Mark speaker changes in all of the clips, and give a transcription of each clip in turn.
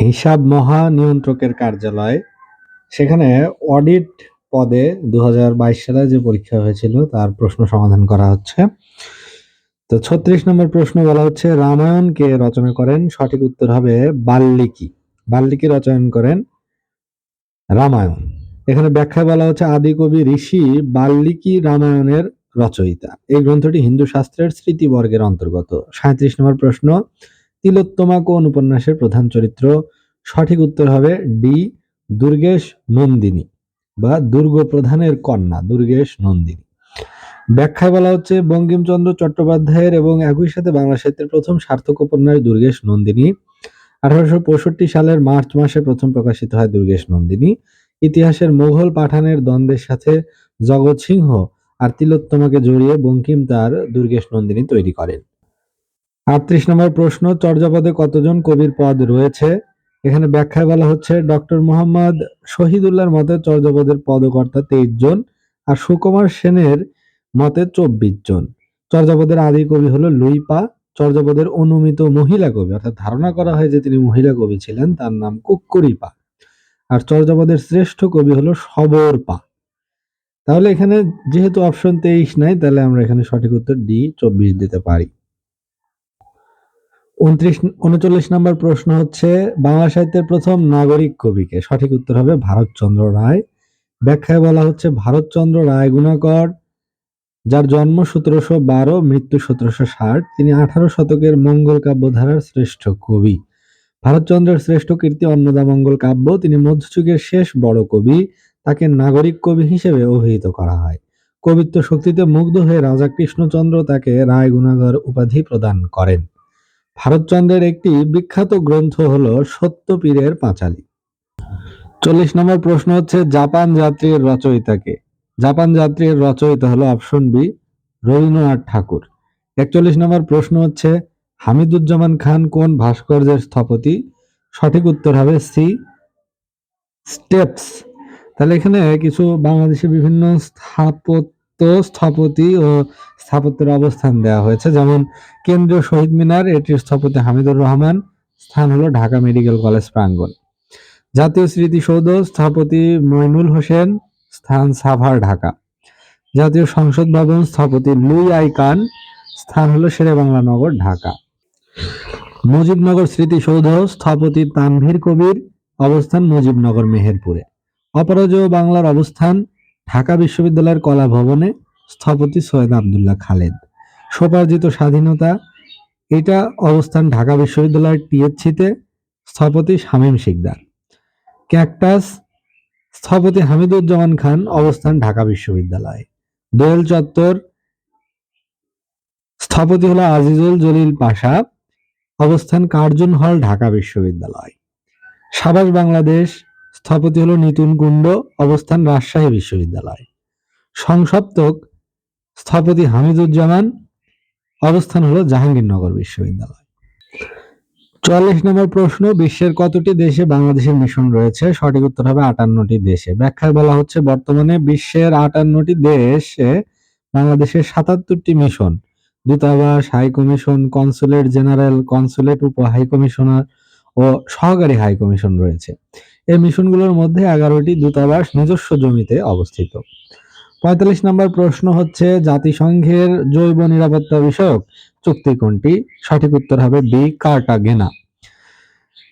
Speaker 1: হিসাব মহানিয়ন্ত্রকের কার্যালয়। সেখানে অডিট পদে দু হাজার বাইশ সালে যে পরীক্ষা হয়েছিল, তার প্রশ্ন সমাধান করা হচ্ছে। তো ছত্রিশ নম্বর প্রশ্ন বলা হচ্ছে, রামায়ণ কে রচনা করেন? সঠিক উত্তর হবে বাল্মীকি। বাল্মীকি রচনা করেন রামায়ণ। এখানে ব্যাখ্যা বলা হচ্ছে আদি কবি ঋষি বাল্মীকি রামায়ণের রচয়িতা। এই গ্রন্থটি হিন্দু শাস্ত্রের স্মৃতিবর্গের অন্তর্গত। সাঁত্রিশ নম্বর প্রশ্ন তিলোত্তমা কোন উপন্যাসের প্রধান চরিত্র। সঠিক উত্তর হবে ডি, দুর্গেশ নন্দিনী বা দুর্গ প্রধানের কন্যা, দুর্গেশ নন্দিনী। ব্যাখ্যায় বলা হচ্ছে বঙ্কিমচন্দ্র চট্টোপাধ্যায়ের এবং একই সাথে বাংলা সাহিত্যের প্রথম সার্থক উপন্যাস দুর্গেশ নন্দিনী। আঠারোশো পঁয়ষট্টি সালের মার্চ মাসে প্রথম প্রকাশিত হয় দুর্গেশ নন্দিনী। ইতিহাসের মোঘল পাঠানের দ্বন্দ্বের সাথে জগৎ সিংহ আর তিলোত্তমাকে জড়িয়ে বঙ্কিম তার দুর্গেশ নন্দিনী তৈরি করেন। আটত্রিশ নম্বর প্রশ্ন, চর্যাপদে কতজন কবির পদ রয়েছে? এখানে ব্যাখ্যায় বলা হচ্ছে, ডক্টর মোহাম্মদ শহীদুল্লাহর মতে চর্যাপদের পদকর্তা তেইশ জন আর সুকুমার সেনের মতে চব্বিশ জন। চর্যাপদের আদি কবি হলো লুইপা চর্যাপদের অনুমিত মহিলা কবি, অর্থাৎ ধারণা করা হয় যে তিনি মহিলা কবি ছিলেন, তার নাম কুক্কুরিপা আর চর্যাপদের শ্রেষ্ঠ কবি হলো সবরপা তাহলে এখানে যেহেতু অপশন তেইশ নাই, তাহলে আমরা এখানে সঠিক উত্তর ডি চব্বিশ দিতে পারি। উনত্রিশ, উনচল্লিশ নম্বর প্রশ্ন হচ্ছে, বাংলা সাহিত্যের প্রথম নাগরিক কবিকে সঠিক উত্তর হবে ভারতচন্দ্র রায়। ব্যাখ্যায় বলা হচ্ছে, ভারতচন্দ্র রায় গুণাকর, যার জন্ম সতেরোশো বারো, মৃত্যু সতেরোশো ষাট। তিনি আঠারো শতকের মঙ্গল কাব্যধারার শ্রেষ্ঠ কবি। ভারতচন্দ্রের শ্রেষ্ঠ কীর্তি অন্নদা মঙ্গল কাব্য। তিনি মধ্যযুগের শেষ বড় কবি। তাকে নাগরিক কবি হিসেবে অভিহিত করা হয়। কবিত্ব শক্তিতে মুগ্ধ হয়ে রাজা কৃষ্ণচন্দ্র তাকে রায় গুণাগর উপাধি প্রদান করেন। ভারতচন্দ্রের একটি বিখ্যাত গ্রন্থ হল সত্যপীরের পাঁচালী। চল্লিশ নম্বর প্রশ্ন হচ্ছে, জাপান যাত্রীর রচয়িতাকে জাপান যাত্রীর রচয়িতা হলো অপশন বি, রবীন্দ্রনাথ ঠাকুর। একচল্লিশ নম্বর প্রশ্ন হচ্ছে, হামিদুজ্জামান খান কোন ভাস্কর্যের স্থপতি? সঠিক উত্তর হবে সি, স্টেপস। তাহলে এখানে কিছু বাংলাদেশের বিভিন্ন স্থাপত্য স্থপতি ও স্থাপত্যের অবস্থান দেওয়া হয়েছে। যেমন কেন্দ্রীয় শহীদ মিনার, এটির স্থপতি হামিদুর রহমান, স্থান হলো ঢাকা মেডিকেল কলেজ প্রাঙ্গণ। জাতীয় স্মৃতিসৌধ, স্থপতি মইনুল হোসেন, স্থান সাভার, ঢাকা। জাতীয় সংসদ ভবন, স্থপতি লুই আই আইকান স্থান হলো শেরেবাংলা নগর, ঢাকা। মুজিবনগর স্মৃতিসৌধ, স্থপতি তানভীর কবির অবস্থান মুজিবনগর মেহেরপুরে। অপরাজয় বাংলার অবস্থান ঢাকা বিশ্ববিদ্যালয়ের কলা ভবনে স্থপতি সৈয়দ আবদুল্লাহ খালেদ। সোপার্জিত স্বাধীনতা, এটা অবস্থান ঢাকা বিশ্ববিদ্যালয়ের টিএসসিতে স্থপতি শামীম শিকদার। ক্যাকটাস, স্থপতি হামিদুজ্জামান খান অবস্থান ঢাকা বিশ্ববিদ্যালয়। দোয়েল চত্বর, স্থপতি হলো আজিজুল জলিল পাশা, অবস্থান কার্জন হল ঢাকা বিশ্ববিদ্যালয়। সাবাস বাংলাদেশ স্থপতি হলো নিতুন কুণ্ড অবস্থান রাজশাহী বিশ্ববিদ্যালয়। সংসপ্তক স্থপতি হামিদুজ্জামান, অবস্থান হলো জাহাঙ্গীরনগর বিশ্ববিদ্যালয়। চুয়াল্লিশ নম্বর প্রশ্ন, বিশ্বের কতটি দেশে বাংলাদেশের মিশন রয়েছে? সঠিক উত্তর হবে আটান্নটি দেশে। ব্যাখ্যায় বলা হচ্ছে, বর্তমানে বিশ্বের আটান্নটি দেশে বাংলাদেশের সাতাত্তরটি মিশন। দূতাবাস high commission consulate general, consulate উপ হাই কমিশনার ও সহকারী হাই কমিশন রয়েছে। এই মিশনগুলোর মধ্যে এগারোটি দূতাবাস নিজস্ব জমিতে অবস্থিত। পঁয়তাল্লিশ নম্বর প্রশ্ন হচ্ছে, জাতিসংঘের জৈব নিরাপত্তা বিষয়ক চুক্তি কোনটি? সঠিক উত্তর হবে বি, কার্টাগেনা।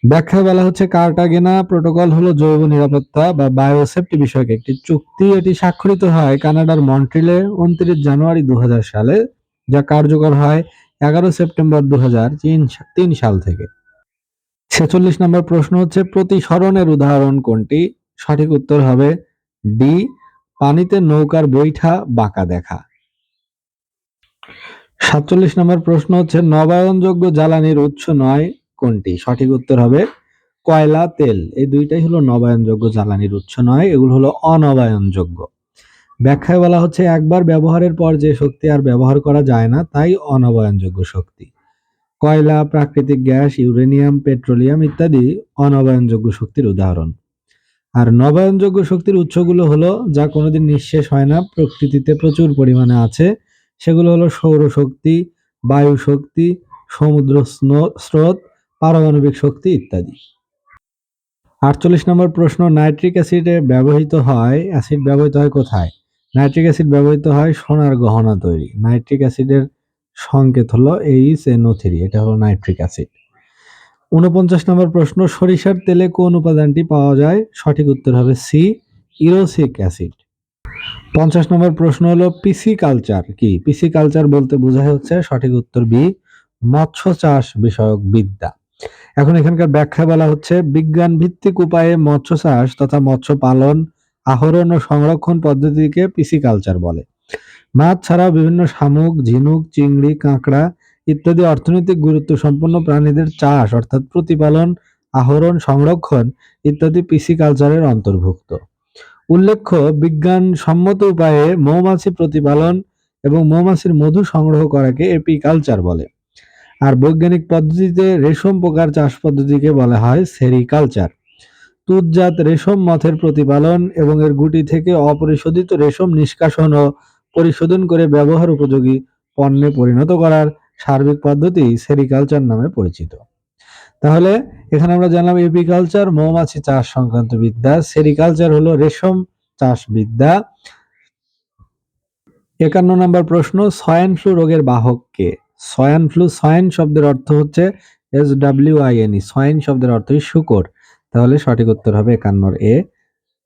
Speaker 1: ব্যাখ্যা বলা হচ্ছে, কার্টাগেনা প্রোটোকল হলো জৈব নিরাপত্তা বা বায়োসেফটি বিষয়ক একটি চুক্তি। এটি স্বাক্ষরিত হয় কানাডার মন্ট্রিলে উনত্রিশ জানুয়ারি দু হাজার সালে, যা কার্যকর হয় এগারো সেপ্টেম্বর দু তিন সাল থেকে। ছেচল্লিশ নম্বর প্রশ্ন হচ্ছে, প্রতিসরণের উদাহরণ কোনটি? সঠিক উত্তর হবে ডি, পানিতে নৌকার বৈঠা বাঁকা দেখা। সাতচল্লিশ নম্বর প্রশ্ন হচ্ছে, নবায়নযোগ্য জ্বালানির উৎস নয় কোনটি? সঠিক উত্তর হবে কয়লা, তেল। এই দুইটাই হলো নবায়নযোগ্য জ্বালানির উৎস নয়, এগুলো হলো অনবায়নযোগ্য। ব্যাখ্যায় বলা হচ্ছে, একবার ব্যবহারের পর যে শক্তি আর ব্যবহার করা যায় না, তাই অনবায়নযোগ্য শক্তি। কয়লা, প্রাকৃতিক গ্যাস, ইউরেনিয়াম, পেট্রোলিয়াম ইত্যাদি অনবায়নযোগ্য শক্তির উদাহরণ। আর নবায়নযোগ্য শক্তির উৎসগুলো হলো, যা কোনোদিন নিঃশেষ হয় না, প্রকৃতিতে প্রচুর পরিমাণে আছে। সেগুলো হলো সৌরশক্তি বায়ু শক্তি সমুদ্র স্রোত, পারমাণবিক শক্তি ইত্যাদি। আটচল্লিশ নম্বর প্রশ্ন, নাইট্রিক অ্যাসিডে ব্যবহৃত হয়, অ্যাসিড ব্যবহৃত হয় কোথায়? নাইট্রিক অ্যাসিড ব্যবহৃত হয় সোনার গহনা তৈরি। নাইট্রিক অ্যাসিডের সংকেত হলো এইচ এনও থ্রি এটা হলো নাইট্রিক অ্যাসিড উনপঞ্চাশ নম্বর প্রশ্ন, সরিষার তেলে কোন উপাদানটি পাওয়া যায়? সঠিক উত্তর হবে সি ইরোসিক অ্যাসিড। পঞ্চাশ নম্বর প্রশ্ন হলো পিসি কালচার কি? পিসি কালচার বলতে বোঝায় হচ্ছে সঠিক উত্তর বি মৎস্য চাষ বিষয়ক বিদ্যা। এখন এখানকার ব্যাখ্যা বলা হচ্ছে বিজ্ঞান ভিত্তিক উপায়ে মৎস্য চাষ তথা মৎস্য পালন, আহরণ ও সংরক্ষণ পদ্ধতিকে পিসি কালচার বলে। মাছ ছাড়াও বিভিন্ন শামুক, ঝিনুক, চিংড়ি, কাঁকড়া ইত্যাদি অর্থনৈতিক গুরুত্ব সম্পন্ন প্রাণীদের চাষ অর্থাৎ প্রতিপালন, আহরণ, সংরক্ষণ ইত্যাদি পিসি কালচারের অন্তর্ভুক্ত। উল্লেখ্য বিজ্ঞান সম্মত উপায়ে মৌমাছি প্রতিপালন এবং মৌমাছির মধু সংগ্রহ করাকে এপিকালচার বলে। আর বৈজ্ঞানিক পদ্ধতিতে রেশম পোকার চাষ পদ্ধতিকে বলা হয় সেরিকালচার। তুতজাত রেশম মথের প্রতিপালন এবং এর গুটি থেকে অপরিশোধিত রেশম নিষ্কাশন ও পরিশোধন করে ব্যবহার উপযোগী পণ্যে পরিণত করার সার্বিক পদ্ধতি সেরিকালচার নামে পরিচিত। তাহলে এখানে আমরা জানলাম এপিকালচার, মৌমাছি চাষ সংক্রান্ত বিদ্যা, সেরিকালচার হলো রেশম চাষ বিদ্যা। একান্ন নম্বর প্রশ্ন, সয়ান ফ্লু রোগের বাহক কে? সয়ান ফ্লু, সয়ান শব্দের অর্থ হচ্ছে S W I N E swine শব্দের অর্থই শুকর। তাহলে সঠিক উত্তর হবে একান্নর এ।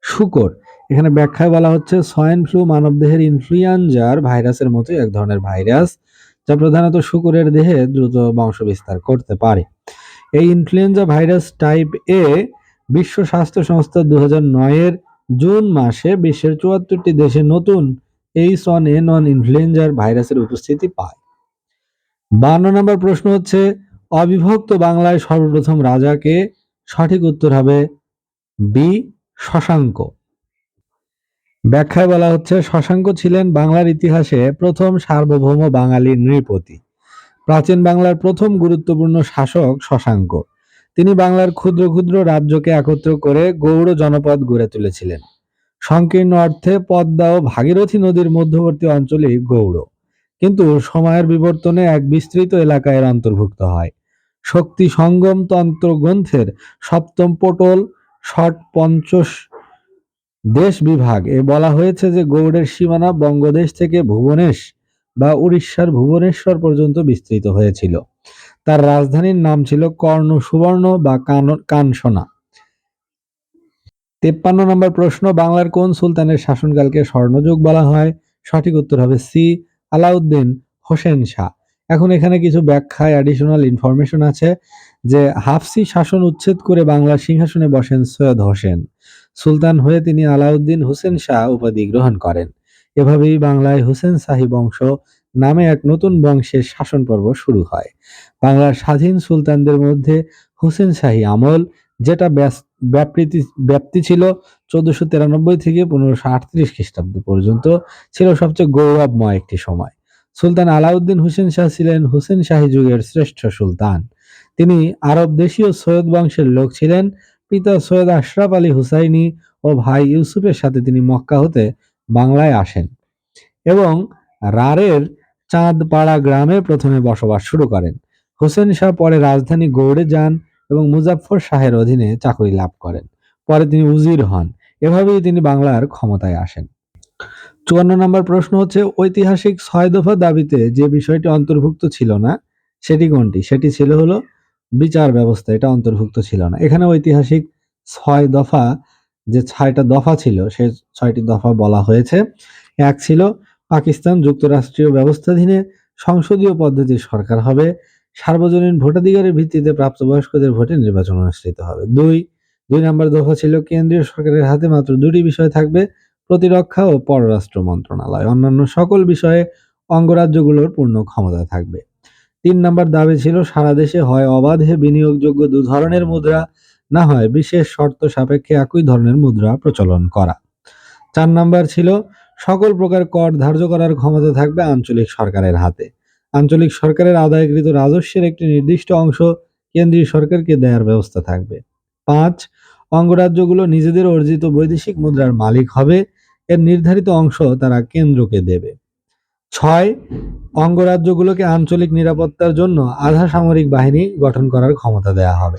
Speaker 1: শুকর। এখানে ব্যাখ্যায় বলা হচ্ছে সয়ান ফ্লু মানবদেহের ইনফ্লুয়েঞ্জার ভাইরাসের মতোই এক ধরনের ভাইরাস, যা প্রধানত শুকরের দেহে দ্রুত বংশ বিস্তার করতে পারে। এই ইনফ্লুয়েঞ্জা ভাইরাস টাইপ এ বিশ্ব স্বাস্থ্য সংস্থা দু এর জুন মাসে বিশ্বের চুয়াত্তরটি দেশে নতুন এইচ ওয়ান এন ওয়ান ইনফ্লুয়েঞ্জার ভাইরাসের উপস্থিতি পায়। বান্ন নম্বর প্রশ্ন হচ্ছে, অবিভক্ত বাংলায় সর্বপ্রথম রাজাকে সঠিক উত্তর হবে বি শশাঙ্ক। ব্যাখ্যায় বলা হচ্ছে, শশাঙ্ক ছিলেন বাংলার ইতিহাসে প্রথম সার্বভৌম বাঙালি নৃপতি। প্রাচীন বাংলার প্রথম গুরুত্বপূর্ণ শাসক শশাঙ্ক। তিনি বাংলার ক্ষুদ্র ক্ষুদ্র রাজ্যকে একত্র করে গৌড় জনপদ গড়ে তুলেছিলেন। সংকীর্ণ অর্থে পদ্মা ও ভাগীরথী নদীর মধ্যবর্তী অঞ্চলই গৌড়। কিন্তু সময়ের বিবর্তনে এক বিস্তৃত এলাকায় অন্তর্ভুক্ত হয়। শক্তি সঙ্গম তন্ত্র গ্রন্থের সপ্তম পটল ষট পঞ্চশ দেশ বিভাগ। এ বলা হয়েছে যে গৌড়ের সীমানা বঙ্গদেশ থেকে ভুবনেশ বা উড়িষ্যার ভুবনেশ্বর পর্যন্ত বিস্তৃত হয়েছিল। তার রাজধানীর নাম ছিল কর্ণ সুবর্ণ বা কানসোনা। তেপ্পান্ন নম্বর প্রশ্ন, বাংলার কোন সুলতানের শাসনকালকে স্বর্ণযুগ বলা হয়? সঠিক উত্তর হবে সি, আলাউদ্দিন হোসেন শাহ। এখন এখানে কিছু ব্যাখ্যায় অ্যাডিশনাল ইনফরমেশন আছে যে হাফসি শাসন উচ্ছেদ করে বাংলার সিংহাসনে বসেন সৈয়দ হোসেন। সুলতান হয়ে তিনি আলাউদ্দিন হোসেন শাহ উপাধি গ্রহণ করেন। এভাবেই বাংলায় হোসেন শাহী বংশ নামে এক নতুন বংশের শাসন পর্ব শুরু হয়। বাংলার স্বাধীন সুলতানদের মধ্যে হোসেন শাহী আমল, যেটা ব্যাপৃতি ব্যাপ্তি ছিল চোদ্দশো তিরানব্বই থেকে পনেরোশো আটত্রিশ খ্রিস্টাব্দ পর্যন্ত, ছিল সবচেয়ে গৌরবময় একটি সময়। সুলতান আলাউদ্দিন হুসেন শাহ ছিলেন হুসেন শাহী যুগের শ্রেষ্ঠ সুলতান। তিনি আরব দেশীয় সৈয়দ বংশের লোক ছিলেন। পিতা সৈয়দ আশরাফ আলী হুসাইনি ও ভাই ইউসুফের সাথে তিনি মক্কা হতে বাংলায় আসেন এবং রারের চাঁদপাড়া গ্রামে প্রথমে বসবাস শুরু করেন। হোসেন শাহ পরে রাজধানী গৌড়ে যান এবং মুজাফফর শাহের অধীনে চাকরি লাভ করেন। পরে তিনি উজির হন। এভাবেই তিনি বাংলার ক্ষমতায় আসেন। চুয়ান্ন নম্বর প্রশ্ন হচ্ছে, ঐতিহাসিক ছয় দফা দাবিতে যে বিষয়টি অন্তর্ভুক্ত ছিল না, সেটি কোনটি? সেটি ছিল হলো বিচার ব্যবস্থা, এটা অন্তর্ভুক্ত ছিল না। এখানে ঐতিহাসিক ছয় দফা, যে ছয়টা দফা ছিল, সে ছয়টি দফা বলা হয়েছে। এক ছিল পাকিস্তান যুক্তরাষ্ট্রীয় ব্যবস্থাধীনে সংসদীয় পদ্ধতির সরকার হবে, সার্বজনীন ভোটাধিকারের ভিত্তিতে প্রাপ্তবয়স্কদের ভোটে নির্বাচন অনুষ্ঠিত হবে। দুই দুই নম্বর দফা ছিল কেন্দ্রীয় সরকারের হাতে মাত্র দুটি বিষয় থাকবে প্রতিরক্ষা ও পররাষ্ট্র মন্ত্রণালয়। অন্যান্য সকল বিষয়ে অঙ্গরাজ্যগুলোর পূর্ণ ক্ষমতা থাকবে। তিন নম্বর দাবি ছিল, সারা দেশে হয় অবাধে বিনিয়োগযোগ্য দু ধরনের মুদ্রা, না হয় বিশেষ শর্ত সাপেক্ষে একই ধরনের মুদ্রা প্রচলন করা। চার নম্বর ছিল, সকল প্রকার কর ধার্য করার ক্ষমতা থাকবে আঞ্চলিক সরকারের হাতে। আঞ্চলিক সরকারের আদায়কৃত রাজস্বের একটি নির্দিষ্ট অংশ কেন্দ্রীয় সরকারকে দেওয়ার ব্যবস্থা থাকবে। পাঁচ, অঙ্গরাজ্যগুলো নিজেদের অর্জিত বৈদেশিক মুদ্রার মালিক হবে। এর নির্ধারিত অংশ তারা কেন্দ্রকে দেবে। ছয়, অঙ্গরাজ্যগুলোকে আঞ্চলিক নিরাপত্তার জন্য আধা সামরিক বাহিনী গঠন করার ক্ষমতা দেয়া হবে।